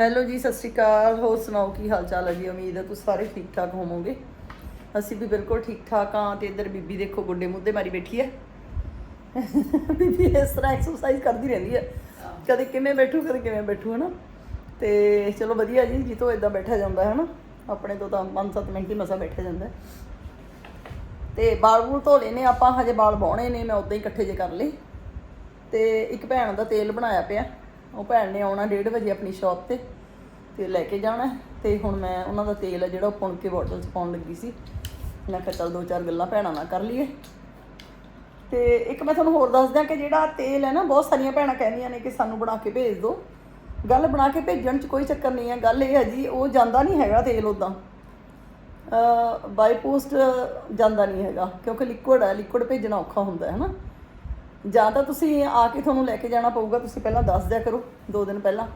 Hello ਜੀ, ਸਤਿ ਸ਼੍ਰੀ ਅਕਾਲ। ਹੋਰ ਸੁਣਾਓ, ਕੀ ਹਾਲ ਚਾਲ ਹੈ ਜੀ? ਉਮੀਦ ਹੈ ਤੁਸੀਂ ਸਾਰੇ ਠੀਕ ਠਾਕ ਹੋਵੋਗੇ। ਅਸੀਂ ਵੀ ਬਿਲਕੁਲ ਠੀਕ ਠਾਕ ਹਾਂ ਤੇ ਇੱਧਰ ਬੀਬੀ ਦੇਖੋ, ਗੁੱਡੇ ਮੁੱਦੇ ਮਾਰੀ ਬੈਠੀ ਹੈ। ਬੀਬੀ ਇਸ ਤਰ੍ਹਾਂ ਐਕਸਰਸਾਈਜ਼ ਕਰਦੀ ਰਹਿੰਦੀ ਹੈ। ਕਦੇ ਕਿਵੇਂ ਬੈਠੂ, ਕਦੇ ਕਿਵੇਂ ਬੈਠੂ, ਹਨਾ? ਤੇ ਚਲੋ ਵਧੀਆ ਜੀ, ਜਿੱਤੋਂ ਇਦਾਂ ਬੈਠਾ ਜਾਂਦਾ ਹੈ ਹਨਾ? ਆਪਣੇ ਤੋਂ ਤਾਂ 5-7 ਮਿੰਟ ਹੀ ਮਸਾ ਬੈਠਿਆ ਜਾਂਦਾ ਹੈ। ਤੇ ਬਾਲ ਬੂਲ ਧੋ ਲਏ ਨੇ ਆਪਾਂ, ਹਜੇ ਬਾਲ ਬਾਉਣੇ ਨੇ, ਮੈਂ ਉਦਾਂ ਹੀ ਇਕੱਠੇ ਜੇ ਕਰ ਲਏ। ਤੇ ਇੱਕ ਭੈਣ ਦਾ ਤੇਲ ਬਣਾਇਆ ਪਿਆ। ਉਹ ਭੈਣ ਨੇ ਆਉਣਾ 1:30 ਵਜੇ ਆਪਣੀ ਸ਼ਾਪ ਤੇ ਤੇ ਲੈ ਕੇ ਜਾਣਾ ਹੈ। ਤੇ ਹੁਣ ਮੈਂ ਉਹਨਾਂ ਦਾ ਤੇਲ ਹੈ ਜਿਹੜਾ ਉਹ ਪੁਣ ਕੇ ਬੋਟਲ 'ਚ ਪਾਉਣ ਲੱਗੀ ਸੀ। ਮੈਂ ਕਿਹਾ ਚੱਲ ਦੋ ਚਾਰ ਗੱਲਾਂ ਭੈਣਾਂ ਨਾਲ ਕਰ ਲਈਏ। ਤੇ ਇੱਕ ਮੈਂ ਤੁਹਾਨੂੰ ਹੋਰ ਦੱਸ ਦਿਆਂ ਕਿ ਜਿਹੜਾ ਤੇਲ ਹੈ ਨਾ, ਬਹੁਤ ਸਾਰੀਆਂ ਭੈਣਾਂ ਕਹਿੰਦੀਆਂ ਨੇ ਕਿ ਸਾਨੂੰ ਬਣਾ ਕੇ ਭੇਜ ਦਿਓ ਗੱਲ ਬਣਾ ਕੇ ਭੇਜਣ 'ਚ ਕੋਈ ਚੱਕਰ ਨਹੀਂ ਹੈ। ਗੱਲ ਇਹ ਹੈ ਜੀ, ਉਹ ਜਾਂਦਾ ਨਹੀਂ ਹੈਗਾ ਤੇਲ ਉਦਾਂ ਬਾਈ ਪੋਸਟ ਜਾਂਦਾ ਨਹੀਂ ਹੈਗਾ, ਕਿਉਂਕਿ ਲਿਕੁਇਡ ਹੈ ਲਿਕੁਇਡ ਭੇਜਣਾ ਔਖਾ ਹੁੰਦਾ ਹੈ ਨਾ। ਜਾਂ ਤਾਂ ਤੁਸੀਂ ਆ ਕੇ ਤੁਹਾਨੂੰ ਲੈ ਕੇ ਜਾਣਾ ਪਊਗਾ, ਤੁਸੀਂ ਪਹਿਲਾਂ ਦੱਸ ਦਿਆ ਕਰੋ, ਦੋ ਦਿਨ ਪਹਿਲਾਂ।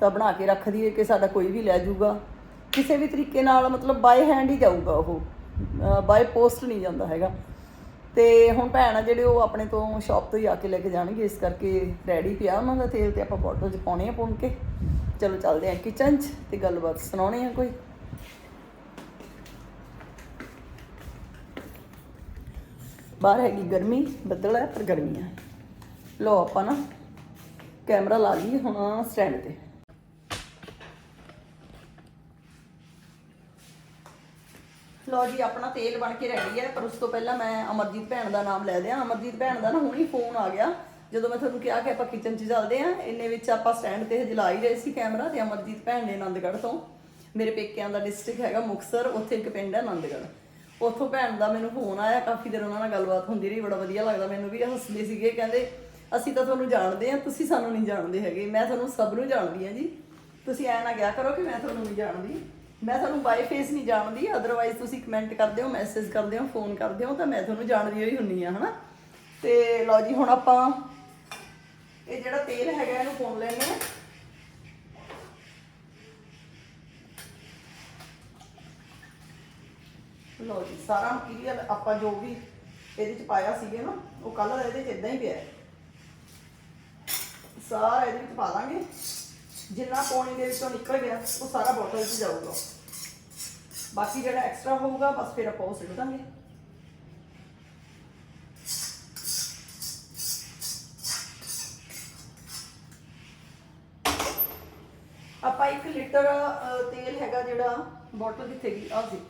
ਤਾਂ ਬਣਾ ਕੇ ਰੱਖ ਦਈਏ ਕਿ ਸਾਡਾ ਕੋਈ ਵੀ ਲੈ ਜਾਊਗਾ। ਕਿਸੇ ਵੀ ਤਰੀਕੇ ਨਾਲ ਮਤਲਬ ਬਾਈ ਹੈਂਡ ਹੀ ਜਾਊਗਾ ਉਹ। ਬਾਈ ਪੋਸਟ ਨਹੀਂ ਜਾਂਦਾ ਹੈਗਾ। ਤੇ ਹੁਣ ਭੈਣ ਆ ਜਿਹੜੇ ਉਹ ਆਪਣੇ ਤੋਂ ਸ਼ਾਪ ਤੋਂ ਹੀ ਆ ਕੇ ਲੈ ਕੇ ਜਾਣਗੇ, ਇਸ ਕਰਕੇ ਰੈਡੀ ਪਿਆ ਉਹਨਾਂ ਦਾ ਤੇਲ ਤੇ ਆਪਾਂ ਬੋਟਲ 'ਚ ਪਾਉਣੇ ਆ ਪੁੰਨ ਕੇ। ਚਲੋ ਚੱਲਦੇ ਆ ਕਿਚਨ 'ਚ ਤੇ ਗੱਲਬਾਤ ਸੁਣਾਉਣੀ ਆ ਕੋਈ। ਬਾਹਰ ਹੈਗੀ ਗਰਮੀ, ਬੱਦਲ ਹੈ, ਪਰ ਗਰਮੀ ਹੈ। ਲੋ ਆਪਾਂ ਨਾ ਕੈਮਰਾ ਲਾ ਲਈ ਹੁਣ ਸਟੈਂਡ ਤੇ। ਲੋ ਜੀ, ਆਪਣਾ ਤੇਲ ਬਣ ਕੇ ਰੈਡੀ ਹੈ, ਪਰ ਉਸ ਤੋਂ ਪਹਿਲਾਂ ਮੈਂ ਅਮਰਜੀਤ ਭੈਣ ਦਾ ਨਾਮ ਲੈ ਦਿਆਂ ਅਮਰਜੀਤ ਭੈਣ ਦਾ ਨਾ ਹੁਣੀ ਫੋਨ ਆ ਗਿਆ। ਜਦੋਂ ਮੈਂ ਤੁਹਾਨੂੰ ਕਿਹਾ ਕਿ ਆਪਾਂ ਕਿਚਨ 'ਚ ਚੱਲਦੇ ਆਂ ਇੰਨੇ ਵਿੱਚ ਆਪਾਂ ਸਟੈਂਡ ਤੇ ਜਲਾ ਹੀ ਰਹੇ ਸੀ ਕੈਮਰਾ ਤੇ ਅਮਰਜੀਤ ਭੈਣ ਨੇ ਆਨੰਦਗੜ੍ਹ ਤੋਂ। ਮੇਰੇ ਪੇਕਿਆਂ ਦਾ ਡਿਸਟ੍ਰਿਕਟ ਹੈਗਾ ਮੁਕਸਰ ਉੱਥੇ ਇੱਕ ਪਿੰਡ ਹੈ ਆਨੰਦਗੜ੍ਹ। ਉੱਥੋਂ ਭੈਣ ਦਾ ਮੈਨੂੰ ਫੋਨ ਆਇਆ, ਕਾਫੀ ਦੇਰ ਉਹਨਾਂ ਨਾਲ ਗੱਲਬਾਤ ਹੁੰਦੀ ਰਹੀ, ਬੜਾ ਵਧੀਆ ਲੱਗਦਾ ਮੈਨੂੰ ਵੀ, ਹੱਸਦੇ ਸੀਗੇ, ਕਹਿੰਦੇ, ਅਸੀਂ ਤਾਂ ਤੁਹਾਨੂੰ ਜਾਣਦੇ ਆ ਤੁਸੀਂ ਸਾਨੂੰ ਨਹੀਂ ਜਾਣਦੇ ਹੈਗੇ, ਮੈਂ ਤੁਹਾਨੂੰ ਸਭ ਨੂੰ ਜਾਣਦੀ ਆ ਜੀ। ਤੁਸੀਂ ਐ ਨਾ ਕਿਹਾ ਕਰੋ ਕਿ ਮੈਂ ਤੁਹਾਨੂੰ ਨਹੀਂ ਜਾਣਦੀ। ਮੈਂ ਤੁਹਾਨੂੰ ਬਾਈ ਫੇਸ ਨਹੀਂ ਜਾਣਦੀ ਅਦਰਵਾਈਜ਼ ਤੁਸੀਂ ਕਮੈਂਟ ਕਰਦੇ ਹੋ ਮੈਸੇਜ ਕਰਦੇ ਹੋ ਫੋਨ ਕਰਦੇ ਹੋ, ਤਾਂ ਮੈਂ ਤੁਹਾਨੂੰ ਜਾਣਦੀ ਹੋਈ ਹੁੰਨੀ ਆ ਹਨਾ? ਤੇ ਲਓ ਜੀ, ਹੁਣ ਆਪਾਂ ਇਹ ਜਿਹੜਾ ਤੇਲ ਹੈਗਾ, ਇਹਨੂੰ ਪੁਣ ਲੈਣੇ ਆ ਲਓ ਜੀ, ਸਾਰਾ ਮਟੀਰੀਅਲ ਆਪਾਂ ਜੋ ਵੀ ਇਹਦੇ ਚ ਪਾਇਆ ਸੀਗਾ ਨਾ, ਉਹ ਕੱਲ ਇਹਦੇ ਚ ਇਦਾਂ ਹੀ ਪਿਆ ਸਾਰਾ ਇਹਦੇ ਵਿੱਚ ਪਾ ਦਾਂਗੇ। ਜਿੰਨਾ ਪਾਣੀ ਦੇ ਵਿੱਚੋਂ ਨਿਕਲ ਗਿਆ, ਉਹ ਸਾਰਾ ਬੋਟਲ 'ਚ ਜਾਊਗਾ। ਬਾਕੀ ਜਿਹੜਾ ਐਕਸਟਰਾ ਹੋਊਗਾ, ਬਸ ਫਿਰ ਆਪਾਂ ਉਹ ਸਿੱਟ ਦਾਂਗੇ। ਆਪਾਂ 1 ਲੀਟਰ ਤੇਲ ਹੈਗਾ ਜਿਹੜਾ ਬੋਟਲ ਕਿੱਥੇ ਗਈ ਆ ਸੀ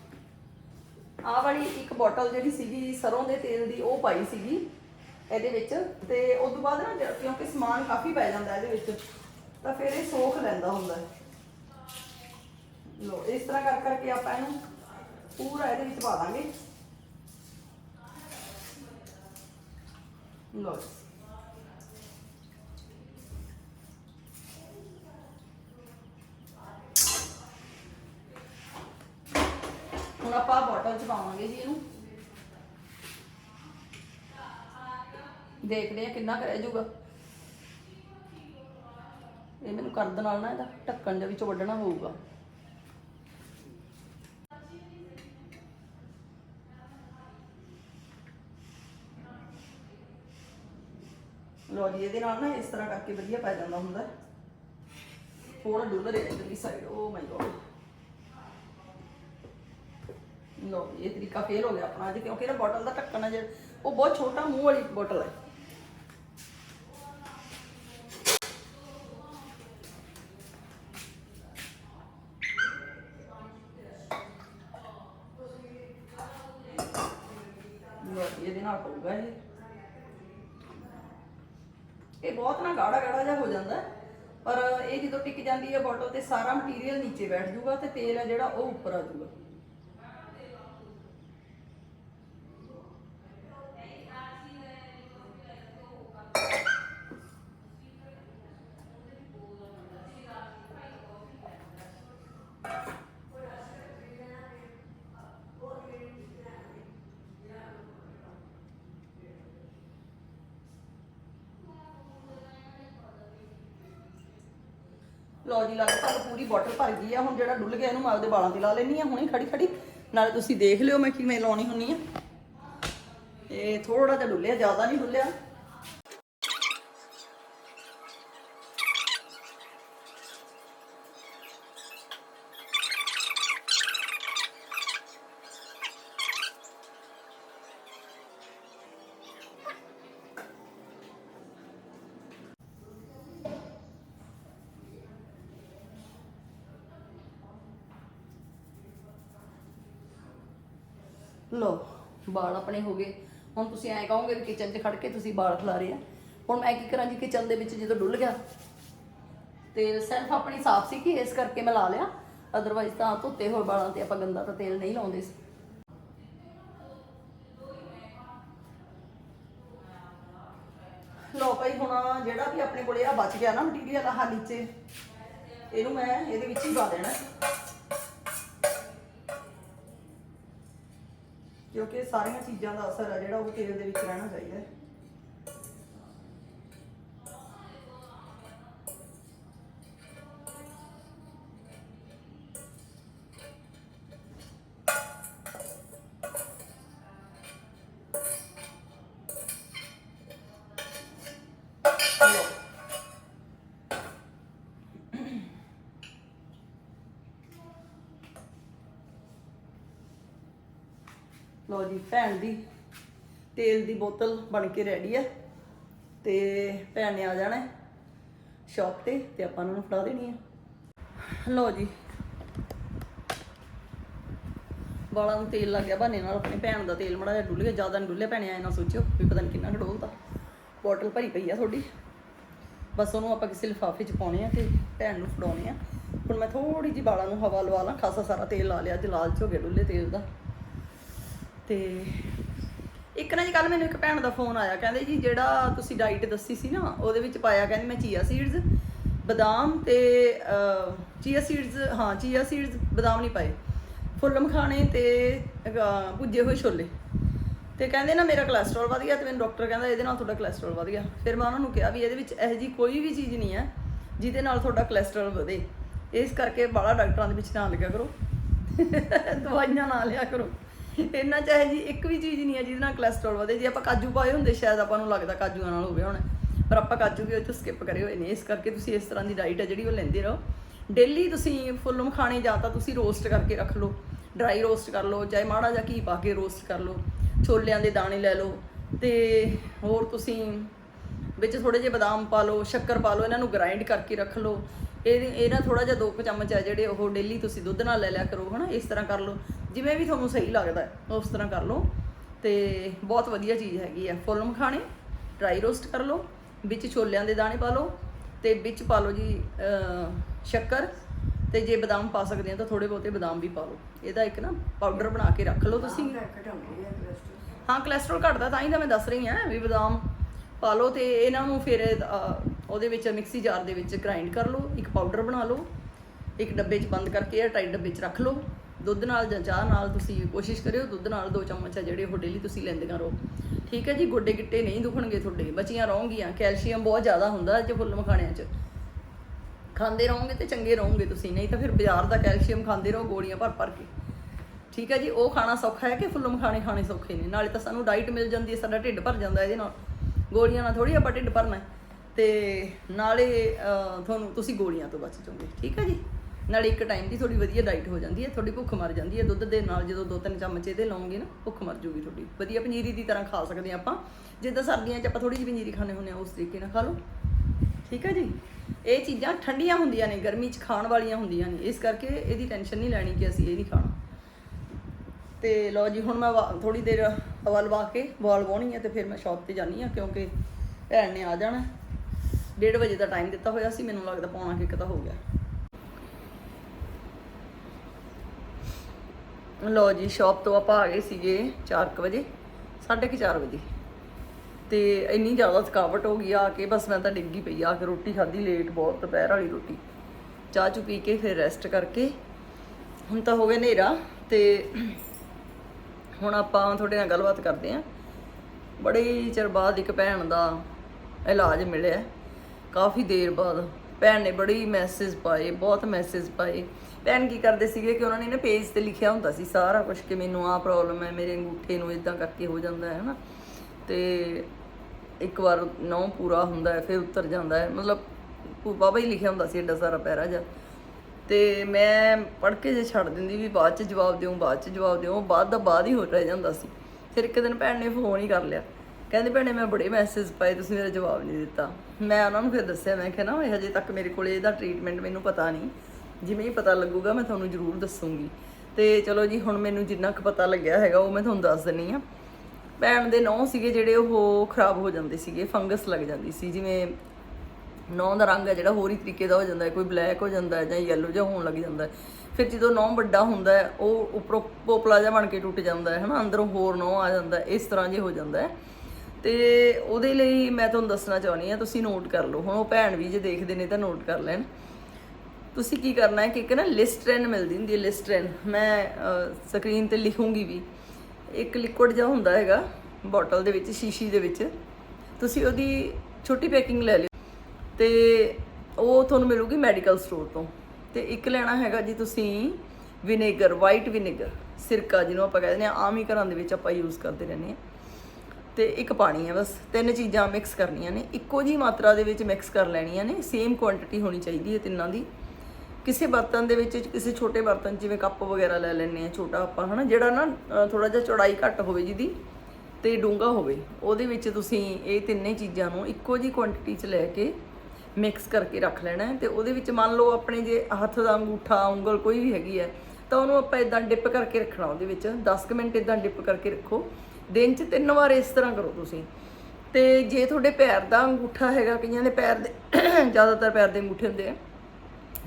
ਆਹ ਵਾਲੀ ਇੱਕ ਬੋਟਲ ਜਿਹੜੀ ਸੀਗੀ ਸਰੋਂ ਦੇ ਤੇਲ ਦੀ, ਉਹ ਪਾਈ ਸੀਗੀ ਇਹਦੇ ਵਿੱਚ ਤੇ ਉਸ ਤੋਂ ਬਾਅਦ ਨਾ ਜ- ਕਿਉਂਕਿ ਸਮਾਨ ਕਾਫੀ ਪੈ ਜਾਂਦਾ ਇਹਦੇ ਵਿੱਚ, ਤਾਂ ਫਿਰ ਇਹ ਸੋਖ ਲੈਂਦਾ ਹੁੰਦਾ। ਹੈ ਲੋ, ਇਸ ਤਰ੍ਹਾਂ ਕਰ ਕਰਕੇ ਆਪਾਂ ਇਹਨੂੰ ਪੂਰਾ ਇਹਦੇ ਵਿੱਚ ਪਾ ਦਾਂਗੇ। ਲੋ ਹੁਣ ਆਪਾਂ ਬੋਟਲ ਚ ਪਾਵਾਂਗੇ ਜੀ ਇਹਨੂੰ। ਦੇਖਦੇ ਆ ਕਿੰਨਾ ਕਰ ਜਾਊਗਾ। ਇਹ ਮੈਨੂੰ ਕਰਦ ਨਾਲ ਨਾ ਇਹਦਾ ਢੱਕਣ ਦੇ ਵਿੱਚੋਂ ਵੱਢਣਾ ਹੋਊਗਾ। ਲੋ ਜੀ, ਇਹਦੇ ਨਾਲ ਨਾ ਇਸ ਤਰ੍ਹਾਂ ਕਰਕੇ ਵਧੀਆ ਪੈ ਜਾਂਦਾ ਹੁੰਦਾ। ਥੋੜਾ ਡੁੱਲ ਰਿਹਾ ਇਧਰਲੀ ਸਾਈਡ ਓ ਮਾਈ ਗੋਡ ਲੋ, ਇਹ ਤਰੀਕਾ ਫੇਲ ਹੋ ਗਿਆ ਆਪਣਾ ਅੱਜ, ਕਿਉਂਕਿ ਨਾ ਬੋਟਲ ਦਾ ਢੱਕਣ ਹੈ ਜਿਹੜਾ ਉਹ ਬਹੁਤ ਛੋਟਾ ਮੂੰਹ ਵਾਲੀ ਬੋਟਲ ਹੈ ਲਓ ਇਹਦੇ ਨਾਲ ਪਊਗਾ ਇਹ। ਇਹ ਬਹੁਤ ਨਾ ਗਾੜਾ ਗਾੜਾ ਜਿਹਾ ਹੋ ਜਾਂਦਾ ਪਰ ਇਹ ਜਦੋਂ ਟਿਕ ਜਾਂਦੀ ਹੈ ਬੋਟਲ ਤੇ ਸਾਰਾ ਮਟੀਰੀਅਲ ਨੀਚੇ ਬੈਠ ਜਾਊਗਾ ਤੇ ਤੇਲ ਹੈ ਜਿਹੜਾ ਉਹ ਉੱਪਰ ਆ ਜਾਊਗਾ ਲਓ ਜੀ ਲਗਭਗ ਪੂਰੀ ਬੋਟਲ ਭਰ ਗਈ ਆ, ਹੁਣ ਜਿਹੜਾ ਡੁੱਲ ਗਿਆ ਇਹਨੂੰ ਮੈਂ ਆਪਦੇ ਵਾਲਾਂ ਤੇ ਲਾ ਲੈਣੀ ਆ, ਹੁਣੇ ਖੜੀ ਖੜੀ। ਨਾਲੇ ਤੁਸੀਂ ਦੇਖ ਲਿਓ ਮੈਂ ਕਿਵੇਂ ਲਾਉਣੀ ਹੁੰਨੀ ਆ। ਇਹ ਥੋੜਾ ਜਿਹਾ ਡੁੱਲਿਆ, ਜ਼ਿਆਦਾ ਨਹੀਂ ਡੁੱਲਿਆ। ਲੋ ਵਾਲ ਆਪਣੇ ਹੋ ਗਏ। ਹੁਣ ਤੁਸੀਂ ਐਂ ਕਹੋਗੇ ਵੀ ਕਿਚਨ 'ਚ ਖੜ ਕੇ ਤੁਸੀਂ ਵਾਲ ਖਿਲਾਰੇ ਆ। ਹੁਣ ਮੈਂ ਕੀ ਕਰਾਂ ਜੀ ਕਿਚਨ ਦੇ ਵਿੱਚ ਜਦੋਂ ਡੁੱਲ ਗਿਆ ਤੇਲ ਸਿਰਫ ਆਪਣੀ ਸਾਫ਼ ਸੀ ਕਿ ਇਸ ਕਰਕੇ ਮੈਂ ਲਾ ਲਿਆ। ਅਦਰਵਾਈਜ਼ ਤਾਂ ਧੁੱਤੇ ਹੋਏ ਵਾਲਾਂ ਤੇ ਆਪਾਂ ਗੰਦਾ ਤਾਂ ਤੇਲ ਨਹੀਂ ਲਾਉਂਦੇ ਸੀ। ਲੋ ਭਾਈ, ਹੁਣ ਜਿਹੜਾ ਵੀ ਆਪਣੇ ਕੋਲੇ ਆ ਬਚ ਗਿਆ ਨਾ ਮਟੀਰੀਅਲ ਆਹ ਨੀਚੇ। ਇਹਨੂੰ ਮੈਂ ਇਹਦੇ ਵਿੱਚ ਹੀ ਪਾ ਦੇਣਾ। ਕਿਉਂਕਿ ਸਾਰੀਆਂ ਚੀਜ਼ਾਂ ਦਾ ਅਸਰ ਆ ਜਿਹੜਾ ਉਹ ਤੇਲ ਦੇ ਵਿੱਚ ਰਹਿਣਾ ਚਾਹੀਦਾ ਹੈ। ਲਓ ਜੀ, ਭੈਣ ਦੀ ਤੇਲ ਦੀ ਬੋਤਲ ਬਣ ਕੇ ਰੈਡੀ ਹੈ ਤੇ ਭੈਣ ਨੇ ਆ ਜਾਣਾ ਸ਼ਾਪ ਤੇ ਤੇ ਆਪਾਂ ਉਹਨਾਂ ਨੂੰ ਫੜਾ ਦੇਣੀ ਆ। ਲਓ ਜੀ। ਵਾਲਾਂ ਨੂੰ ਤੇਲ ਲੱਗ ਗਿਆ, ਬਹਾਨੇ ਨਾਲ ਆਪਣੀ ਭੈਣ ਦਾ ਤੇਲ ਮੜਾ ਜਿਹਾ ਡੁੱਲ ਗਿਆ, ਜ਼ਿਆਦਾ ਨਹੀਂ ਡੁੱਲਿਆ ਭੈਣੇ, ਐ ਨਾ ਸੋਚਿਓ ਵੀ ਪਤਾ ਨਹੀਂ ਕਿੰਨਾ ਕੁ ਡੋਲਦਾ ਬੋਟਲ ਭਰੀ ਪਈ ਆ ਤੁਹਾਡੀ। ਬਸ ਉਹਨੂੰ ਆਪਾਂ ਕਿਸੇ ਲਿਫਾਫੇ 'ਚ ਪਾਉਣੇ ਆ ਤੇ ਭੈਣ ਨੂੰ ਫੜਾਉਣੇ ਆ। ਹੁਣ ਮੈਂ ਥੋੜੀ ਜਿਹੀ ਵਾਲਾਂ ਨੂੰ ਹਵਾ ਲਵਾ ਲਾਂ, ਖਾਸਾ ਸਾਰਾ ਤੇਲ ਲਾ ਲਿਆ, ਅੱਜ ਲਾਲਚ ਹੋ ਗਿਆ ਡੁੱਲੇ ਤੇਲ ਦਾ। ਤੇ ਇੱਕ ਨਾ ਜੀ ਕੱਲ ਮੈਨੂੰ ਇੱਕ ਭੈਣ ਦਾ ਫੋਨ ਆਇਆ, ਕਹਿੰਦੇ ਜੀ ਜਿਹੜਾ ਤੁਸੀਂ ਡਾਈਟ ਦੱਸੀ ਸੀ ਨਾ, ਉਹਦੇ ਵਿੱਚ ਪਾਇਆ ਕਹਿੰਦੇ ਮੈਂ ਚੀਆ ਸੀਡਸ ਬਦਾਮ ਤੇ ਚੀਆ ਸੀਡਸ ਹਾਂ ਚੀਆ ਸੀਡਸ ਬਦਾਮ ਨਹੀਂ ਪਾਏ। ਫੁੱਲ ਮਖਾਣੇ ਤੇ ਭੁੱਜੇ ਹੋਏ ਛੋਲੇ। ਤੇ ਕਹਿੰਦੇ ਨਾ ਮੇਰਾ ਕੋਲੇਸਟ੍ਰੋਲ ਵਧ ਗਿਆ ਤੇ ਮੈਨੂੰ ਡਾਕਟਰ ਕਹਿੰਦਾ ਇਹਦੇ ਨਾਲ ਤੁਹਾਡਾ ਕੋਲੇਸਟ੍ਰੋਲ ਵਧ ਗਿਆ। ਫਿਰ ਮੈਂ ਉਹਨਾਂ ਨੂੰ ਕਿਹਾ ਵੀ ਇਹਦੇ ਵਿੱਚ ਇਹੋ ਜੀ ਕੋਈ ਵੀ ਚੀਜ਼ ਨਹੀਂ ਹੈ ਜਿਹਦੇ ਨਾਲ ਤੁਹਾਡਾ ਕੋਲੇਸਟ੍ਰੋਲ ਵਧੇ। ਇਸ ਕਰਕੇ ਬਾਲਾ ਡਾਕਟਰਾਂ ਦੇ ਵਿੱਚ ਨਾ ਲੱਗਿਆ ਕਰੋ। ਦਵਾਈਆਂ ਨਾ ਲਿਆ ਕਰੋ। ਇੰਨਾ ਚਾਹੇ ਜੀ ਇੱਕ ਵੀ ਚੀਜ਼ ਨਹੀਂ ਹੈ ਜਿਹਦੇ ਨਾਲ ਕੋਲੇਸਟ੍ਰੋਲ ਵਧੇ। ਜੇ ਆਪਾਂ ਕਾਜੂ ਪਾਏ ਹੁੰਦੇ, ਸ਼ਾਇਦ ਆਪਾਂ ਨੂੰ ਲੱਗਦਾ ਕਾਜੂਆਂ ਨਾਲ ਹੋ ਗਿਆ ਹੋਣਾ। ਪਰ ਆਪਾਂ ਕਾਜੂ ਵੀ ਉਹ ਚੋਂ ਸਕਿਪ ਕਰੇ ਹੋਏ ਨੇ। ਇਸ ਕਰਕੇ ਤੁਸੀਂ ਇਸ ਤਰ੍ਹਾਂ ਦੀ ਡਾਈਟ ਹੈ ਜਿਹੜੀ ਉਹ ਲੈਂਦੇ ਰਹੋ। ਡੇਲੀ ਤੁਸੀਂ ਫੁੱਲ ਮਖਾਣੇ ਜਾਂ ਤਾਂ ਤੁਸੀਂ ਰੋਸਟ ਕਰਕੇ ਰੱਖ ਲਓ। ਡਰਾਈ ਰੋਸਟ ਕਰ ਲਓ, ਚਾਹੇ ਮਾੜਾ ਜਿਹਾ ਘੀ ਪਾ ਕੇ ਰੋਸਟ ਕਰ ਲਓ। ਛੋਲਿਆਂ ਦੇ ਦਾਣੇ ਲੈ ਲਓ। ਤੇ ਹੋਰ ਤੁਸੀਂ ਵਿੱਚ ਥੋੜੇ ਜਿਹੇ ਬਦਾਮ ਪਾ ਲਓ, ਸ਼ੱਕਰ ਪਾ ਲਓ, ਇਹਨਾਂ ਨੂੰ ਗ੍ਰਾਈਂਡ ਕਰਕੇ ਰੱਖ ਲਓ। ਇਹ ਇਹਨਾਂ ਥੋੜਾ ਜਿਹਾ ਦੋ ਕੁ ਚਮਚ ਆ ਜਿਹੜੇ ਉਹ ਡੇਲੀ ਤੁਸੀਂ ਦੁੱਧ ਨਾਲ ਲੈ ਲਿਆ ਕਰੋ, ਹਨਾ? ਇਸ ਤਰ੍ਹਾਂ ਕਰ ਲਓ। ਜਿਵੇਂ ਵੀ ਤੁਹਾਨੂੰ ਸਹੀ ਲੱਗਦਾ ਹੈ, ਉਸ ਤਰ੍ਹਾਂ ਕਰ ਲਓ ਤੇ ਬਹੁਤ ਵਧੀਆ ਚੀਜ਼ ਹੈਗੀ ਆ ਫੁੱਲ ਮਖਾਣੇ ਡਰਾਈ ਰੋਸਟ ਕਰ ਲਓ ਵਿੱਚ ਛੋਲਿਆਂ ਦੇ ਦਾਣੇ ਪਾ ਲਓ ਤੇ ਵਿੱਚ ਪਾ ਲਓ ਜੀ ਸ਼ੱਕਰ ਤੇ ਜੇ ਬਦਾਮ ਪਾ ਸਕਦੇ ਆ ਤਾਂ ਥੋੜੇ ਬਹੁਤੇ ਬਦਾਮ ਵੀ ਪਾ ਲਓ। ਇਹਦਾ ਇੱਕ ਨਾ ਪਾਊਡਰ ਬਣਾ ਕੇ ਰੱਖ ਲਓ ਤੁਸੀਂ। ਹਾਂ ਕੋਲੇਸਟ੍ਰੋਲ ਘਟਦਾ ਤਾਂ ਹੀ ਤਾਂ ਮੈਂ ਦੱਸ ਰਹੀ ਹਾਂ ਵੀ ਬਦਾਮ ਪਾ ਲਓ ਤੇ ਇਹਨਾਂ ਨੂੰ ਫਿਰ ਉਹਦੇ ਵਿੱਚ ਮਿਕਸੀ ਜਾਰ ਦੇ ਵਿੱਚ ਗ੍ਰਾਈਂਡ ਕਰ ਲਓ ਇੱਕ ਪਾਊਡਰ ਬਣਾ ਲਓ ਇੱਕ ਡੱਬੇ 'ਚ ਬੰਦ ਕਰਕੇ 에ਅਰ ਟਾਈਟ ਡੱਬੇ 'ਚ ਰੱਖ ਲਓ। ਦੁੱਧ ਨਾਲ ਜਾਂ ਚਾਹ ਨਾਲ ਤੁਸੀਂ ਕੋਸ਼ਿਸ਼ ਕਰਿਓ, ਦੁੱਧ ਨਾਲ ਦੋ ਚਮਚ ਆ ਜਿਹੜੇ ਉਹ ਡੇਲੀ ਤੁਸੀਂ ਲੈਂਦੀਆਂ ਰਹੋ ਠੀਕ ਹੈ ਜੀ, ਗੋਡੇ ਗਿੱਟੇ ਨਹੀਂ ਦੁਖਣਗੇ ਤੁਹਾਡੇ, ਬਚੀਆਂ ਰਹੋਗੀਆਂ, ਕੈਲਸ਼ੀਅਮ ਬਹੁਤ ਜ਼ਿਆਦਾ ਹੁੰਦਾ ਜੇ ਫੁੱਲ ਮਖਾਣਿਆਂ 'ਚ। ਖਾਂਦੇ ਰਹੋਗੇ ਤੇ ਚੰਗੇ ਰਹੋਗੇ ਤੁਸੀਂ, ਨਹੀਂ ਤਾਂ ਫਿਰ ਬਾਜ਼ਾਰ ਦਾ ਕੈਲਸ਼ੀਅਮ ਖਾਂਦੇ ਰਹੋ, ਗੋਲੀਆਂ ਭਰ ਭਰ ਕੇ। ਠੀਕ ਹੈ ਜੀ, ਉਹ ਖਾਣਾ ਸੌਖਾ ਹੈ ਕਿ ਫੁੱਲ ਮਖਾਣੇ ਖਾਣੇ ਸੌਖੇ ਨੇ? ਨਾਲੇ ਤਾਂ ਸਾਨੂੰ ਡਾਈਟ ਮਿਲ ਜਾਂਦੀ ਹੈ, ਸਾਡਾ ਢਿੱਡ ਭਰ ਜਾਂਦਾ ਇਹਦੇ ਨਾਲ। ਗੋਲੀਆਂ ਨਾਲ ਥੋੜੀ ਆਪਾਂ ਢਿੱਡ ਭਰਨਾ ਹੈ। ਤੇ ਨਾਲੇ ਤੁਹਾਨੂੰ ਤੁਸੀਂ ਗੋਲੀਆਂ ਤੋਂ ਬਚ ਜਾਓਗੇ। ਠੀਕ ਹੈ ਜੀ? ਨਾਲੇ ਇੱਕ ਟਾਈਮ ਦੀ ਥੋੜੀ ਵਧੀਆ ਡਾਈਟ ਹੋ ਜਾਂਦੀ ਹੈ ਤੁਹਾਡੀ ਭੁੱਖ ਮਰ ਜਾਂਦੀ ਹੈ, ਦੁੱਧ ਦੇ ਨਾਲ ਜਦੋਂ ਦੋ ਤਿੰਨ ਚਮਚ ਇਹਦੇ ਲਓਗੇ ਨਾ, ਭੁੱਖ ਮਰ ਜੂਗੀ ਤੁਹਾਡੀ। ਵਧੀਆ ਪਨੀਰੀ ਦੀ ਤਰ੍ਹਾਂ ਖਾ ਸਕਦੇ ਹਾਂ ਆਪਾਂ। ਜਿੱਦਾਂ ਸਰਦੀਆਂ 'ਚ ਆਪਾਂ ਥੋੜੀ ਜਿਹੀ ਪਨੀਰੀ ਖਾਣੇ ਹੁੰਦੇ ਆ ਉਸ ਤਰੀਕੇ ਨਾਲ ਖਾ ਲਓ। ਠੀਕ ਹੈ ਜੀ? ਇਹ ਚੀਜ਼ਾਂ ਠੰਡੀਆਂ ਹੁੰਦੀਆਂ ਨੇ, ਗਰਮੀ 'ਚ ਖਾਣ ਵਾਲੀਆਂ ਹੁੰਦੀਆਂ ਨੇ। ਇਸ ਕਰਕੇ ਇਹਦੀ ਟੈਨਸ਼ਨ ਨਹੀਂ ਲੈਣੀ ਕਿ ਅਸੀਂ ਇਹ ਨਹੀਂ ਖਾਣਾ। ਤੇ ਲਓ ਜੀ, ਹੁਣ ਮੈਂ ਥੋੜੀ ਦੇਰ ਹਵਾ ਲਵਾ ਕੇ ਵਾਲ ਵਾਉਣੀ ਹੈ ਤੇ ਫਿਰ ਮੈਂ ਸ਼ਾਪ ਤੇ ਜਾਣੀ ਆ ਕਿਉਂਕਿ ਭੈਣ ਨੇ ਆ ਜਾਣਾ। 1:30 ਵਜੇ ਦਾ ਟਾਈਮ ਦਿੱਤਾ ਹੋਇਆ ਸੀ, ਮੈਨੂੰ ਲੱਗਦਾ ਪੌਣਾ ਕਿ ਇੱਕ ਤਾਂ ਹੋ ਗਿਆ। ਲਓ ਜੀ ਸ਼ਾਪ ਤੋਂ ਆਪਾਂ ਆ ਗਏ ਸੀਗੇ 4:00 ਵਜੇ 4:30 ਵਜੇ। ਤੇ ਇੰਨੀ ਜ਼ਿਆਦਾ ਥਕਾਵਟ ਹੋ ਗਈ ਆ ਕੇ ਬਸ ਮੈਂ ਤਾਂ ਡਿੱਗੀ ਪਈ ਆ ਕੇ, ਰੋਟੀ ਖਾਧੀ ਲੇਟ ਬਹੁਤ, ਦੁਪਹਿਰ ਵਾਲੀ ਰੋਟੀ। ਚਾਹ ਚੁ ਪੀ ਕੇ ਫਿਰ ਰੈਸਟ ਕਰਕੇ, ਹੁਣ ਤਾਂ ਹੋ ਗਿਆ ਹਨੇਰਾ ਤੇ ਹੁਣ ਆਪਾਂ ਤੁਹਾਡੇ ਨਾਲ ਗੱਲਬਾਤ ਕਰਦੇ ਆਂ। ਬੜੇ ਚਿਰ ਬਾਅਦ ਇੱਕ ਭੈਣ ਦਾ ਇਲਾਜ ਮਿਲਿਆ, ਕਾਫੀ ਦੇਰ ਬਾਅਦ। ਭੈਣ ਨੇ ਬੜੀ ਮੈਸੇਜ ਪਾਏ ਬਹੁਤ ਮੈਸੇਜ ਪਾਏ ਭੈਣ ਕੀ ਕਰਦੇ ਸੀਗੇ ਕਿ ਉਹਨਾਂ ਨੇ ਨਾ ਪੇਜ ਤੇ ਲਿਖਿਆ ਹੁੰਦਾ ਸੀ ਸਾਰਾ ਕੁਝ ਕਿ ਮੈਨੂੰ ਆਹ ਪ੍ਰੋਬਲਮ ਹੈ, ਮੇਰੇ ਅੰਗੂਠੇ ਨੂੰ ਇਦਾਂ ਕਰਕੇ ਹੋ ਜਾਂਦਾ ਹੈ ਹਨਾ। ਤੇ ਇੱਕ ਵਾਰ ਨੌ ਪੂਰਾ ਹੁੰਦਾ ਹੈ, ਫਿਰ ਉਤਰ ਜਾਂਦਾ ਹੈ। ਮਤਲਬ ਬਾਬਾ ਹੀ ਲਿਖਿਆ ਹੁੰਦਾ ਸੀ ਐਡਾ ਸਾਰਾ ਪੈਰਾ ਜਿਹਾ। ਤੇ ਮੈਂ ਪੜ੍ਹ ਕੇ ਜੇ ਛੱਡ ਦਿੰਦੀ ਵੀ ਬਾਅਦ ਚ ਜਵਾਬ ਦਿਉ ਬਾਅਦ ਚ ਜਵਾਬ ਦਿਉ ਬਾਅਦ ਦਾ ਬਾਅਦ ਹੀ ਹੋ ਰਹਿ ਜਾਂਦਾ ਸੀ। ਫਿਰ ਇੱਕ ਦਿਨ ਭੈਣ ਨੇ ਫੋਨ ਹੀ ਕਰ ਲਿਆ। ਕਹਿੰਦੇ ਭੈਣੇ ਮੈਂ ਬੜੇ ਮੈਸੇਜ ਪਾਏ ਤੁਸੀਂ ਮੇਰਾ ਜਵਾਬ ਨਹੀਂ ਦਿੱਤਾ। ਮੈਂ ਉਹਨਾਂ ਨੂੰ ਫਿਰ ਦੱਸਿਆ, ਮੈਂ ਕਿਹਾ ਨਾ ਹਜੇ ਤੱਕ ਮੇਰੇ ਕੋਲੇ ਇਹਦਾ ਟ੍ਰੀਟਮੈਂਟ ਮੈਨੂੰ ਪਤਾ ਨਹੀਂ। ਜਿਵੇਂ ਹੀ ਪਤਾ ਲੱਗੂਗਾ, ਮੈਂ ਤੁਹਾਨੂੰ ਜ਼ਰੂਰ ਦੱਸੂਗੀ। ਤੇ ਚਲੋ ਜੀ, ਹੁਣ ਮੈਨੂੰ ਜਿੰਨਾ ਕੁ ਪਤਾ ਲੱਗਿਆ ਹੈਗਾ, ਉਹ ਮੈਂ ਤੁਹਾਨੂੰ ਦੱਸ ਦਿੰਨੀ ਆ। ਭੈਣ ਦੇ ਨਹੁੰ ਸੀਗੇ ਜਿਹੜੇ, ਉਹ ਖਰਾਬ ਹੋ ਜਾਂਦੇ ਸੀਗੇ, ਫੰਗਸ ਲੱਗ ਜਾਂਦੀ ਸੀ। ਜਿਵੇਂ ਨੌਂ ਦਾ ਰੰਗ ਹੈ ਜਿਹੜਾ, ਹੋਰ ਹੀ ਤਰੀਕੇ ਦਾ ਹੋ ਜਾਂਦਾ ਹੈ। ਕੋਈ ਬਲੈਕ ਹੋ ਜਾਂਦਾ ਹੈ ਜਾਂ ਯੈਲੋ ਜਿਹਾ ਹੋਣ ਲੱਗ ਜਾਂਦਾ ਹੈ। ਫਿਰ ਜਦੋਂ ਨੌਂ ਵੱਡਾ ਹੁੰਦਾ ਹੈ, ਉਹ ਉੱਪਰੋਂ ਪੋਪਲਾ ਜਿਹਾ ਬਣ ਕੇ ਟੁੱਟ ਜਾਂਦਾ ਹੈ, ਹਨਾ? ਅੰਦਰੋਂ ਹੋਰ ਨੌਂ ਆ ਜਾਂਦਾ ਇਸ ਤਰ੍ਹਾਂ ਜੇ ਹੋ ਜਾਂਦਾ ਹੈ। ਤੇ ਉਹਦੇ ਲਈ ਮੈਂ ਤੁਹਾਨੂੰ ਦੱਸਣਾ ਚਾਹੁੰਦੀ ਆ ਤੁਸੀਂ ਨੋਟ ਕਰ ਲਓ। ਹੁਣ ਉਹ ਭੈਣ ਵੀ ਜੇ ਦੇਖਦੇ ਨੇ ਤਾਂ ਨੋਟ ਕਰ ਲੈਣ। ਤੁਸੀਂ ਕੀ ਕਰਨਾ ਹੈ ਕਿ ਇੱਕ ਨਾ ਲਿਸਟ ਲਿਸਟਰਨ ਮਿਲਦੀ ਹੁੰਦੀ ਹੈ ਲਿਸਟ ਲਿਸਟਰਨ ਮੈਂ ਸਕਰੀਨ ਤੇ ਲਿਖੂੰਗੀ ਵੀ। ਇੱਕ ਲਿਕੁਇਡ ਜਿਹਾ ਹੁੰਦਾ ਹੈਗਾ ਬੋਟਲ ਦੇ ਵਿੱਚ, ਸ਼ੀਸ਼ੀ ਦੇ ਵਿੱਚ। ਤੁਸੀਂ ਉਹਦੀ ਛੋਟੀ ਪੈਕਿੰਗ ਲੈ ਲਿਓ। ਤੇ ਉਹ ਤੁਹਾਨੂੰ ਮਿਲੂਗੀ ਮੈਡੀਕਲ ਸਟੋਰ ਤੋਂ। ਤੇ ਇੱਕ ਲੈਣਾ ਹੈਗਾ ਜੀ ਤੁਸੀਂ ਵਿਨੇਗਰ ਵਾਈਟ ਵਿਨੇਗਰ ਸਿਰਕਾ ਜਿਹਨੂੰ ਆਪਾਂ ਕਹਿੰਦੇ ਨੇ, ਆਮ ਹੀ ਘਰਾਂ ਦੇ ਵਿੱਚ ਆਪਾਂ ਯੂਜ਼ ਕਰਦੇ ਰਹਿੰਦੇ ਹਾਂ। ਤੇ ਇੱਕ ਪਾਣੀ ਹੈ ਬਸ। ਤਿੰਨ ਚੀਜ਼ਾਂ ਮਿਕਸ ਕਰਨੀਆਂ ਨੇ। ਇੱਕੋ ਜੀ ਮਾਤਰਾ ਦੇ ਵਿੱਚ ਮਿਕਸ ਕਰ ਲੈਣੀਆਂ ਨੇ। ਸੇਮ ਕੁਆਂਟੀਟੀ ਹੋਣੀ ਚਾਹੀਦੀ ਹੈ ਤਿੰਨਾਂ ਦੀ। ਕਿਸੇ ਬਰਤਨ ਦੇ ਵਿੱਚ, ਕਿਸੇ ਛੋਟੇ ਬਰਤਨ ਜਿਵੇਂ ਕੱਪ ਵਗੈਰਾ ਲੈ ਲੈਣੇ ਆ ਛੋਟਾ ਆਪਾਂ, ਹਨਾ? ਜਿਹੜਾ ਨਾ ਥੋੜਾ ਜਿਹਾ ਚੌੜਾਈ ਘੱਟ ਹੋਵੇ ਜਿਹਦੀ ਤੇ ਡੂੰਘਾ ਹੋਵੇ, ਉਹਦੇ ਵਿੱਚ ਤੁਸੀਂ ਇਹ ਤਿੰਨੇ ਚੀਜ਼ਾਂ ਨੂੰ ਇੱਕੋ ਜੀ ਕੁਆਂਟੀਟੀ 'ਚ ਲੈ ਕੇ ਮਿਕਸ ਕਰਕੇ ਰੱਖ ਲੈਣਾ ਹੈ। ਤੇ ਉਹਦੇ ਵਿੱਚ ਮੰਨ ਲਓ ਆਪਣੇ ਜੇ ਹੱਥ ਦਾ ਅੰਗੂਠਾ, ਉਂਗਲ ਕੋਈ ਵੀ ਹੈਗੀ ਹੈ, ਤਾਂ ਉਹਨੂੰ ਆਪਾਂ ਇਦਾਂ ਡਿਪ ਕਰਕੇ ਰੱਖਣਾ ਉਹਦੇ ਵਿੱਚ। 10 ਕੁ ਮਿੰਟ ਇਦਾਂ ਡਿਪ ਕਰਕੇ ਰੱਖੋ। ਦਿਨ 'ਚ ਤਿੰਨ ਵਾਰ ਇਸ ਤਰ੍ਹਾਂ ਕਰੋ ਤੁਸੀਂ। ਤੇ ਜੇ ਤੁਹਾਡੇ ਪੈਰ ਦਾ ਅੰਗੂਠਾ ਹੈਗਾ, ਕਈਆਂ ਦੇ ਪੈਰ ਦੇ, ਜ਼ਿਆਦਾਤਰ ਪੈਰ ਦੇ ਅੰਗੂਠੇ ਹੁੰਦੇ ਆ।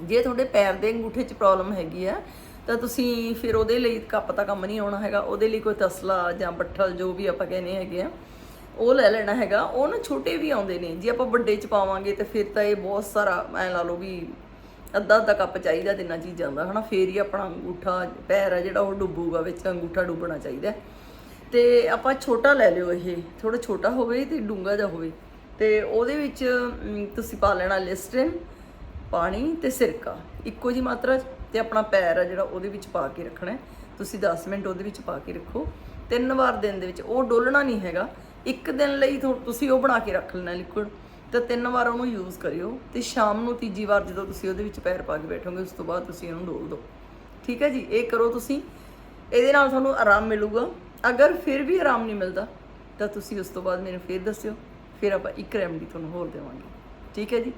ਜੇ ਤੁਹਾਡੇ ਪੈਰ ਦੇ ਅੰਗੂਠੇ 'ਚ ਪ੍ਰੋਬਲਮ ਹੈਗੀ ਆ, ਤਾਂ ਤੁਸੀਂ ਫਿਰ ਉਹਦੇ ਲਈ ਕੱਪ ਤਾਂ ਕੰਮ ਨਹੀਂ ਆਉਣਾ ਹੈਗਾ। ਉਹਦੇ ਲਈ ਕੋਈ ਤਸਲਾ ਜਾਂ ਬੱਠਲ ਜੋ ਵੀ ਆਪਾਂ ਕਹਿੰਦੇ ਹੈਗੇ ਆ, ਉਹ ਲੈ ਲੈਣਾ ਹੈਗਾ। ਉਹ ਨਾ ਛੋਟੇ ਵੀ ਆਉਂਦੇ ਨੇ। ਜੇ ਆਪਾਂ ਵੱਡੇ 'ਚ ਪਾਵਾਂਗੇ, ਤੇ ਫਿਰ ਤਾਂ ਇਹ ਬਹੁਤ ਸਾਰਾ ਐ ਲਾ ਲਓ ਵੀ ਅੱਧਾ ਅੱਧਾ ਕੱਪ ਚਾਹੀਦਾ ਤਿੰਨਾਂ ਚੀਜ਼ਾਂ ਦਾ, ਹਨਾ। ਫੇਰ ਹੀ ਆਪਣਾ ਅੰਗੂਠਾ, ਪੈਰ ਆ ਜਿਹੜਾ, ਉਹ ਡੁੱਬੂਗਾ ਵਿੱਚ, ਅੰਗੂਠਾ ਡੁੱਬਣਾ ਚਾਹੀਦਾ। ਤੇ ਆਪਾਂ ਛੋਟਾ ਲੈ ਲਿਓ ਇਹ ਥੋੜਾ ਛੋਟਾ ਹੋਵੇ ਤੇ ਡੂੰਗਾ ਜਿਹਾ ਹੋਵੇ। ਤੇ ਉਹਦੇ ਵਿੱਚ ਤੁਸੀਂ ਪਾ ਲੈਣਾ ਲਿਸਟਰਨ, ਪਾਣੀ ਤੇ ਸਿਰਕਾ। ਇੱਕੋ ਜੀ ਮਾਤਰਾ 'ਚ ਤੇ ਆਪਣਾ ਪੈਰ ਆ ਜਿਹੜਾ ਉਹਦੇ ਵਿੱਚ ਪਾ ਕੇ ਰੱਖਣਾ ਤੁਸੀਂ 10 ਮਿੰਟ ਉਹਦੇ ਵਿੱਚ ਪਾ ਕੇ ਰੱਖੋ। ਤਿੰਨ ਵਾਰ ਦਿਨ ਦੇ ਵਿੱਚ, ਉਹ ਡੋਲਣਾ ਨਹੀਂ ਹੈਗਾ। ਇੱਕ ਦਿਨ ਲਈ ਥੋ- ਤੁਸੀਂ ਉਹ ਬਣਾ ਕੇ ਰੱਖ ਲੈਣਾ ਲਿਕੁਇਡ ਤਾਂ ਤਿੰਨ ਵਾਰ ਉਹਨੂੰ ਯੂਜ਼ ਕਰਿਓ ਤੇ ਸ਼ਾਮ ਨੂੰ ਤੀਜੀ ਵਾਰ ਜਦੋਂ ਤੁਸੀਂ ਉਹਦੇ ਵਿੱਚ ਪੈਰ ਪਾ ਕੇ ਬੈਠੋਗੇ, ਉਸ ਤੋਂ ਬਾਅਦ ਤੁਸੀਂ ਇਹਨੂੰ ਡੋਲ ਦਿਓ। ਠੀਕ ਹੈ ਜੀ? ਇਹ ਕਰੋ ਤੁਸੀਂ। ਇਹਦੇ ਨਾਲ ਤੁਹਾਨੂੰ ਆਰਾਮ ਮਿਲੂਗਾ। ਅਗਰ ਫਿਰ ਵੀ ਆਰਾਮ ਨਹੀਂ ਮਿਲਦਾ, ਤਾਂ ਤੁਸੀਂ ਉਸ ਤੋਂ ਬਾਅਦ ਮੈਨੂੰ ਫਿਰ ਦੱਸਿਓ, ਫਿਰ ਆਪਾਂ ਇੱਕ ਰੈਮਡੀ ਤੁਹਾਨੂੰ ਹੋਰ ਦੇਵਾਂਗੇ। ਠੀਕ ਹੈ ਜੀ?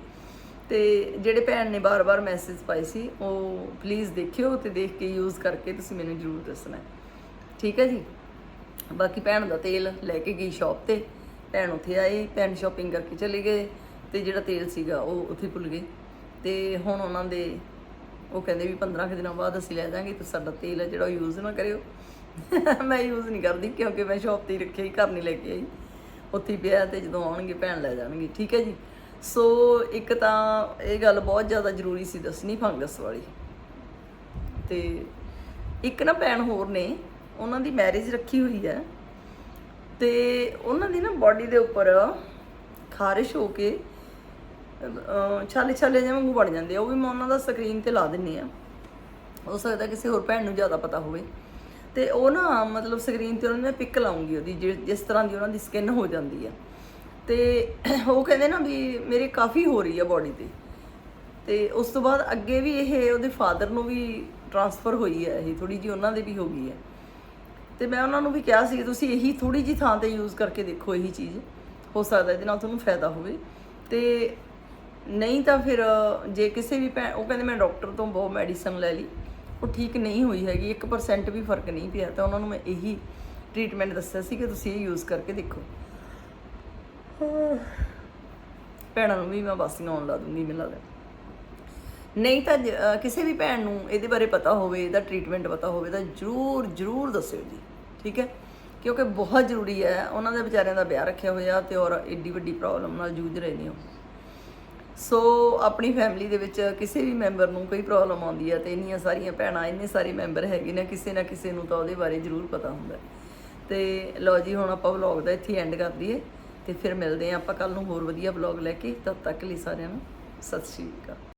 ਤੇ ਜਿਹੜੇ ਭੈਣ ਨੇ ਬਾਰ-ਬਾਰ ਮੈਸੇਜ ਪਾਏ ਸੀ, ਉਹ ਪਲੀਜ਼ ਦੇਖਿਓ ਤੇ ਦੇਖ ਕੇ ਯੂਜ਼ ਕਰਕੇ ਤੁਸੀਂ ਮੈਨੂੰ ਜ਼ਰੂਰ ਦੱਸਣਾ ਠੀਕ ਹੈ ਜੀ? ਬਾਕੀ ਭੈਣ ਦਾ ਤੇਲ ਲੈ ਕੇ ਗਈ ਸ਼ਾਪ ਤੇ, ਭੈਣ ਉੱਥੇ ਆਏ, ਭੈਣ ਸ਼ਾਪਿੰਗ ਕਰਕੇ ਚਲੇ ਗਏ ਤੇ ਜਿਹੜਾ ਤੇਲ ਸੀਗਾ ਉਹ ਉੱਥੇ ਭੁੱਲ ਗਏ। ਤੇ ਹੁਣ ਉਹਨਾਂ ਦੇ, ਉਹ ਕਹਿੰਦੇ ਵੀ 15 ਕੁ ਦਿਨਾਂ ਬਾਅਦ ਅਸੀਂ ਲੈ ਜਾਾਂਗੇ ਤੇ ਸਾਡਾ ਤੇਲ ਹੈ ਜਿਹੜਾ ਉਹ ਯੂਜ਼ ਨਾ ਕਰਿਓ। ਮੈਂ ਯੂਜ਼ ਨਹੀਂ ਕਰਦੀ ਕਿਉਂਕਿ ਮੈਂ ਸ਼ਾਪ ਤੇ ਹੀ ਰੱਖਿਆ ਹੀ, ਘਰ ਨਹੀਂ ਲੈ ਕੇ ਆਈ। ਉੱਥੇ ਹੀ ਪਿਆ ਤੇ ਜਦੋਂ ਆਉਣਗੇ ਭੈਣ ਲੈ ਜਾਣਗੇ, ਠੀਕ ਹੈ ਜੀ? ਸੋ ਇੱਕ ਤਾਂ ਇਹ ਗੱਲ ਬਹੁਤ ਜ਼ਿਆਦਾ ਜ਼ਰੂਰੀ ਸੀ ਦੱਸਣੀ ਫੰਗਸ ਵਾਲੀ। ਤੇ ਇੱਕ ਨਾ ਭੈਣ ਹੋਰ ਨੇ, ਉਹਨਾਂ ਦੀ ਮੈਰਿਜ ਰੱਖੀ ਹੋਈ ਹੈ। ਤੇ ਉਹਨਾਂ ਦੀ ਨਾ ਬਾਡੀ ਦੇ ਉੱਪਰ ਖਾਰਿਸ਼ ਹੋ ਕੇ ਛਾਲੇ ਛਾਲੇ ਜਿਵੇਂ ਵਾਂਗੂ ਬਣ ਜਾਂਦੇ ਆ, ਉਹ ਵੀ ਮੈਂ ਉਹਨਾਂ ਦਾ ਸਕਰੀਨ ਤੇ ਲਾ ਦਿੰਨੀ ਆ। ਹੋ ਸਕਦਾ ਕਿਸੇ ਹੋਰ ਭੈਣ ਨੂੰ ਜ਼ਿਆਦਾ ਪਤਾ ਹੋਵੇ। ਤੇ ਉਹ ਨਾ ਮਤਲਬ ਸਕਰੀਨ ਤੇ ਉਹਨਾਂ ਨੇ ਪਿਕ ਲਾਉਂਗੀ ਉਹਦੀ ਜਿਸ ਤਰ੍ਹਾਂ ਦੀ ਉਹਨਾਂ ਦੀ ਸਕਿਨ ਹੋ ਜਾਂਦੀ ਆ। ਤੇ ਉਹ ਕਹਿੰਦੇ ਨਾ ਵੀ ਮੇਰੇ ਕਾਫੀ ਹੋ ਰਹੀ ਆ ਬਾਡੀ ਤੇ। ਤੇ ਉਸ ਤੋਂ ਬਾਅਦ ਅੱਗੇ ਵੀ ਇਹ ਉਹਦੇ ਫਾਦਰ ਨੂੰ ਵੀ ਟਰਾਂਸਫਰ ਹੋਈ ਹੈ ਇਹ ਥੋੜੀ ਜੀ ਉਹਨਾਂ ਦੇ ਵੀ ਹੋ ਗਈ ਹੈ ਤੇ ਮੈਂ ਉਹਨਾਂ ਨੂੰ ਵੀ ਕਿਹਾ ਸੀ ਤੁਸੀਂ ਇਹੀ ਥੋੜੀ ਜੀ ਥਾਂ ਤੇ ਯੂਜ਼ ਕਰਕੇ ਦੇਖੋ ਇਹੀ ਚੀਜ਼, ਹੋ ਸਕਦਾ ਇਹਦੇ ਨਾਲ ਤੁਹਾਨੂੰ ਫਾਇਦਾ ਹੋਵੇ। ਤੇ ਨਹੀਂ ਤਾਂ ਫਿਰ ਜੇ ਕਿਸੇ ਵੀ ਭੈਣ ਉਹ ਕਹਿੰਦੇ ਮੈਂ ਡਾਕਟਰ ਤੋਂ ਬਹੁਤ ਮੈਡੀਸਨ ਲੈ ਲਈ। ਉਹ ਠੀਕ ਨਹੀਂ ਹੋਈ ਹੈਗੀ 1% ਵੀ ਫ਼ਰਕ ਨਹੀਂ ਪਿਆ, ਤਾਂ ਉਹਨਾਂ ਨੂੰ ਮੈਂ ਇਹੀ ਟ੍ਰੀਟਮੈਂਟ ਦੱਸਿਆ ਸੀ ਕਿ ਤੁਸੀਂ ਇਹ ਯੂਜ਼ ਕਰਕੇ ਦੇਖੋ। ਭੈਣਾਂ ਨੂੰ ਵੀ ਮੈਂ ਬਾਸੀਆਂ ਆਉਣ ਲਾ ਦੂੰਗੀ ਮੈਨੂੰ ਲੱਗਦਾ। ਨਹੀਂ ਤਾਂ ਜ- ਕਿਸੇ ਵੀ ਭੈਣ ਨੂੰ ਇਹਦੇ ਬਾਰੇ ਪਤਾ ਹੋਵੇ, ਇਹਦਾ ਟ੍ਰੀਟਮੈਂਟ ਪਤਾ ਹੋਵੇ, ਤਾਂ ਜਰੂਰ ਜਰੂਰ ਦੱਸਿਓ ਜੀ, ਠੀਕ ਹੈ? ਕਿਉਂਕਿ ਬਹੁਤ ਜ਼ਰੂਰੀ ਹੈ, ਉਹਨਾਂ ਦੇ ਵਿਚਾਰਿਆਂ ਦਾ ਵਿਆਹ ਰੱਖਿਆ ਹੋਇਆ ਤੇ ਔਰ ਏਡੀ ਵੱਡੀ ਪ੍ਰੋਬਲਮ ਨਾਲ ਜੂਝ ਰਹੇ ਨੇ ਉਹ। ਸੋ ਆਪਣੀ ਫੈਮਿਲੀ ਦੇ ਵਿੱਚ ਕਿਸੇ ਵੀ ਮੈਂਬਰ ਨੂੰ ਕੋਈ ਪ੍ਰੋਬਲਮ ਆਉਂਦੀ ਹੈ ਤੇ ਇੰਨੀਆਂ ਸਾਰੀਆਂ ਭੈਣਾਂ, ਇੰਨੇ ਸਾਰੇ ਮੈਂਬਰ ਹੈਗੇ ਨੇ, ਕਿਸੇ ਨਾ ਕਿਸੇ ਨੂੰ ਤਾਂ ਉਹਦੇ ਬਾਰੇ ਜ਼ਰੂਰ ਪਤਾ ਹੁੰਦਾ ਹੈ। ਤੇ ਲਓ ਜੀ, ਹੁਣ ਆਪਾਂ ਵਲੌਗ ਦਾ ਇੱਥੇ ਐਂਡ ਕਰ ਦਈਏ ਤੇ ਫਿਰ ਮਿਲਦੇ ਹਾਂ ਆਪਾਂ ਕੱਲ ਨੂੰ ਹੋਰ ਵਧੀਆ ਵਲੌਗ ਲੈ ਕੇ ਤਦ ਤੱਕ ਲਈ ਸਾਰਿਆਂ ਨੂੰ ਸਤਿ ਸ਼੍ਰੀ ਅਕਾਲ